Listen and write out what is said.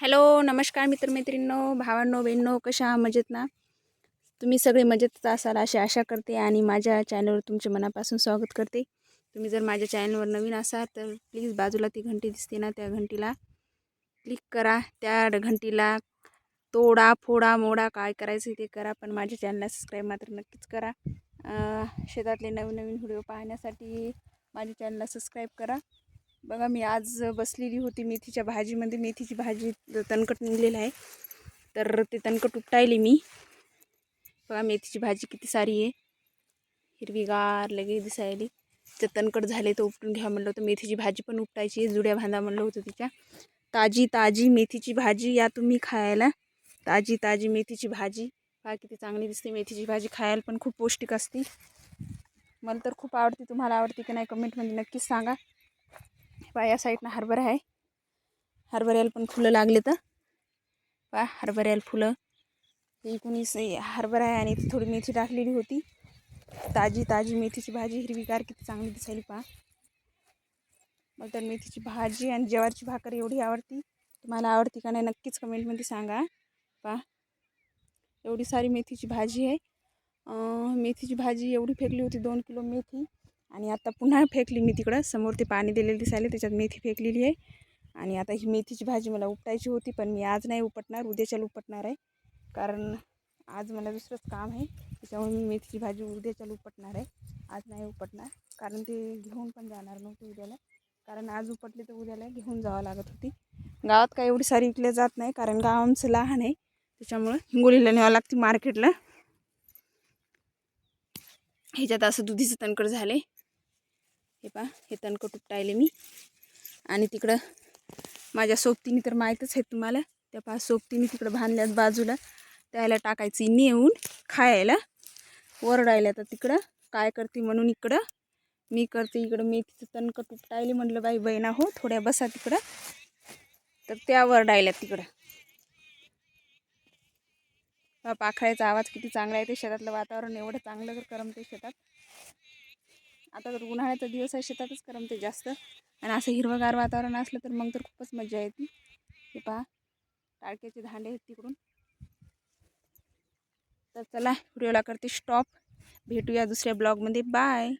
Hello नमस्कार मित्रमैत्रिणींनो भावांनो बहिणींनो कशा मजेत ना? तुम्ही सगळे मजेतच असाल अशी आशा करते आणि माझ्या चॅनलवर तुमचे मनापासून स्वागत करते. तुम्ही जर माझ्या चॅनलवर नवीन असाल तर प्लीज बाजूला ती घंटी दिसते ना त्या घंटीला क्लिक करा. त्या घंटीला तोडा फोडा मोडा काय करायचं ते करा पण माझ्या चॅनलला सबस्क्राईब मात्र नक्कीच करा. शेतातले नवीन नवीन व्हिडिओ पाहण्यासाठी माझ्या चॅनलला सबस्क्राईब करा. बघा मी आज बसलेली होती मेथीच्या भाजीमध्ये. मेथीची भाजी तणकट निघलेलं आहे. तर ते तणकट उपटायले मी. बघा मेथीची भाजी किती सारी आहे. हिरवीगार लगे दिसायली. तर तणकट झाले तर उपटून घ्या म्हणलं होतं. मेथीची भाजी पण उपटायची आहे. जुड्या भांदा म्हणलं होतं तिच्या. ताजी ताजी मेथीची भाजी या तुम्ही खायला. ताजी ताजी मेथीची भाजी. पहा किती चांगली दिसते मेथीची भाजी. खायला पण खूप पौष्टिक असते. मला तर खूप आवडते. तुम्हाला आवडते की नाही कमेंटमध्ये नक्कीच सांगा. पहा या साईडनं हरभरा आहे. हरभऱ्याला पण फुलं लागले तर. पहा हरभऱ्याला फुलं. हे हरभरा आहे आणि थोडी मेथी टाकलेली होती. ताजी ताजी मेथीची भाजी हिरवीगार किती चांगली दिसायली पहा. मला तर मेथीची भाजी आणि ज्वारीची भाकर एवढी आवडती. तुम्हाला आवडती का नाही नक्कीच कमेंटमध्ये सांगा. पहा एवढी सारी मेथीची भाजी आहे. मेथीची भाजी एवढी फेकली होती दोन किलो मेथी. आणि आता पुन्हा फेकली मी तिकडं. समोर ते पाणी दिलेलं दिसायला त्याच्यात मेथी फेकलेली आहे. आणि आता ही मेथीची भाजी मला उपटायची होती पण मी आज नाही उपटणार उद्याच्याला उपटणार आहे. कारण आज मला दुसरंच काम आहे त्याच्यामुळे मी मेथीची भाजी उद्याच्याला उपटणार आहे. आज नाही उपटणार कारण ते घेऊन पण जाणार नव्हते उद्याला. कारण आज उपटले तर उद्याला घेऊन जावं लागत होती. गावात काय एवढी सारी विकल्या जात नाही कारण गाव आमचं लहान आहे. त्याच्यामुळं हिंगोलीला न्यावं लागते मार्केटला. ह्याच्यात असं दुधीचं तणकड झाले. हे पा हे तणकं उपटायले मी. आणि तिकडं माझ्या सोबतीने तर माहीतच आहे तुम्हाला त्या पा सोबतीने तिकडं बांधल्यात बाजूला त्याला टाकायची नेऊन खायला ओरडायला तर तिकडं काय करते म्हणून इकडं मी करते इकडं मेथीचं तणकं उपटायले म्हटलं बाई बहिणा हो थोड्या बसा तिकडं. तर त्या वरडायला तिकडं. पाखळ्याचा आवाज किती चांगला आहे ते शेतातलं वातावरण एवढं चांगलं तर करमते शेतात. आता तर उन्हाळ्याचा दिवस आहे शेतातच करमते जास्त. आणि असं हिरवंगार वातावरण असलं तर मग तर खूपच मजा येते. हे पहा टाळक्याचे धांडे आहेत तिकडून. तर चला व्हिडिओला करते स्टॉप भेटूया दुसऱ्या ब्लॉगमध्ये बाय